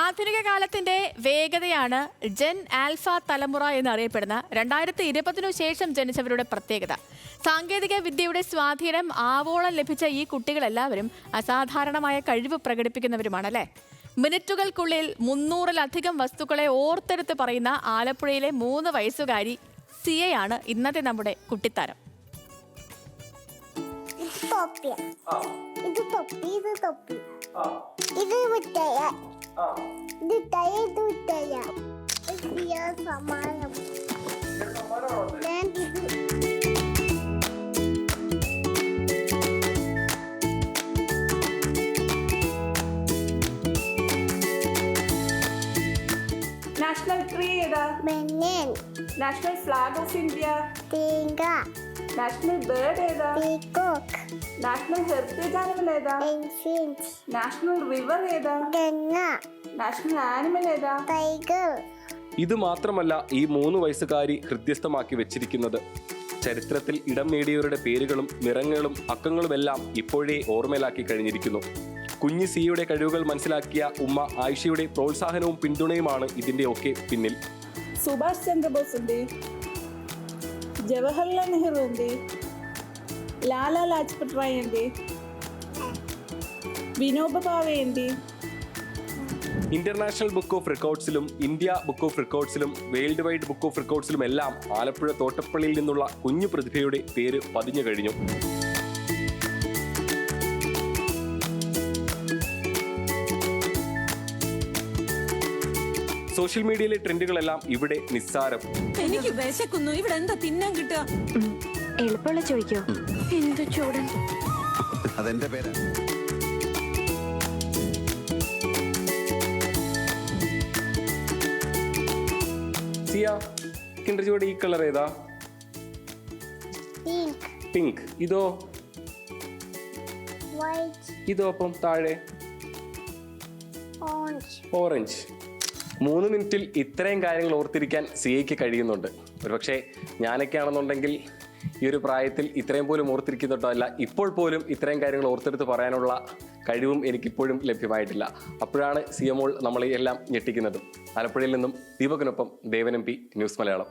ആധുനിക കാലത്തിന്റെ വേഗതയാണ് ജെൻ ആൽഫ തലമുറ എന്നറിയപ്പെടുന്ന രണ്ടായിരത്തി ഇരുപതിനു ശേഷം ജനിച്ചവരുടെ പ്രത്യേകത. സാങ്കേതിക വിദ്യയുടെ സ്വാധീനം ആവോളം ലഭിച്ച ഈ കുട്ടികളെല്ലാവരും അസാധാരണമായ കഴിവ് പ്രകടിപ്പിക്കുന്നവരുമാണല്ലേ? മിനിറ്റുകൾക്കുള്ളിൽ മുന്നൂറിലധികം വസ്തുക്കളെ ഓർത്തെടുത്ത് പറയുന്ന ആലപ്പുഴയിലെ മൂന്ന് വയസ്സുകാരി സിയയാണ് ഇന്നത്തെ നമ്മുടെ കുട്ടിത്താരം. ഇത് തൊപ്പി ഇത് തൊപ്പി. ഇത് മുട്ടയ ഇത് തയ ഇത് മുട്ടയ ഇത് സമാനം ഞാൻ ഇത് നാഷണൽ ട്രീ ഏതാ? Banyan national flag of India തേങ്ക national bird ഏതാ? പീകോക്ക് നാഷണൽ ഹെറിറ്റേജ് ആനിമൽ ഏതാ? നാഷണൽ റിവർ ഏതാ? ഗംഗ, നാഷണൽ ആനിമൽ ഏതാ? ടൈഗർ, ഇത് മാത്രമല്ല ഈ മൂന്ന് വയസ്സുകാരി ഹൃദ്യസ്ഥമാക്കി വെച്ചിരിക്കുന്നത്. ചരിത്രത്തിൽ ഇടം നേടിയവരുടെ പേരുകളും നിറങ്ങളും അക്കങ്ങളുമെല്ലാം ഇപ്പോഴേ ഓർമ്മയിലാക്കി കഴിഞ്ഞിരിക്കുന്നു. കുഞ്ഞി സിയുടെ കഴിവുകൾ മനസ്സിലാക്കിയ ഉമ്മ ആയിഷയുടെ പ്രോത്സാഹനവും പിന്തുണയുമാണ് ഇതിന്റെയൊക്കെ പിന്നിൽ. സുഭാഷ് ചന്ദ്രബോസിന്റെ ജവഹർലാൽ നെഹ്റുവിന്റെ లాలా లాజ్పత్ రాయ్ ఉంది వినోబ భావే ఉంది ഇന്റർനാഷണൽ ബുക്ക് ഓഫ് റെക്കോർഡ്സിലും ഇന്ത്യ ബുക്ക് ഓഫ് റെക്കോർഡ്സിലും വേൾഡ് വൈഡ് ബുക്ക് ഓഫ് റെക്കോർഡ്സിലും എല്ലാം ആലപ്പുഴ തോട്ടപ്പള്ളിയിൽ നിന്നുള്ള കുഞ്ഞു പ്രതിഭയുടെ പേര് പതിഞ്ഞു കഴിഞ്ഞു സോഷ്യൽ മീഡിയയിലെ ട്രെൻഡുകളെല്ലാം ഇവിടെ നിസ്സാരം എനിക്ക് വിശക്കുന്നു ഇവിടെ എന്താ തിന്നാൻ കിട്ടുക എളുപ്പമുള്ള ചോദിക്കോ. എന്ത് ചൂടൻ അതെന്റെ പേര്. സിയ ജോഡി ഈ കളർ ഏതാ? പിങ്ക് ഇതോ? ഇതോ അപ്പം താഴെ? ഓറഞ്ച് ഓറഞ്ച് മൂന്ന് മിനിറ്റിൽ ഇത്രയും കാര്യങ്ങൾ ഓർത്തിരിക്കാൻ സിയയ്ക്ക് കഴിയുന്നുണ്ട്. ഒരുപക്ഷെ ഞാനൊക്കെ ആണെന്നുണ്ടെങ്കിൽ ഈ ഒരു പ്രായത്തിൽ ഇത്രയും പോലും ഓർത്തിരിക്കുന്നുണ്ടോ? അല്ല ഇപ്പോൾ പോലും ഇത്രയും കാര്യങ്ങൾ ഓർത്തെടുത്ത് പറയാനുള്ള കഴിവും എനിക്കിപ്പോഴും ലഭ്യമായിട്ടില്ല. അപ്പോഴാണ് സി എമോൾ നമ്മളെ എല്ലാം ഞെട്ടിക്കുന്നത്. ആലപ്പുഴയിൽ നിന്നും ദീപകിനൊപ്പം Devan M P news Malayalam.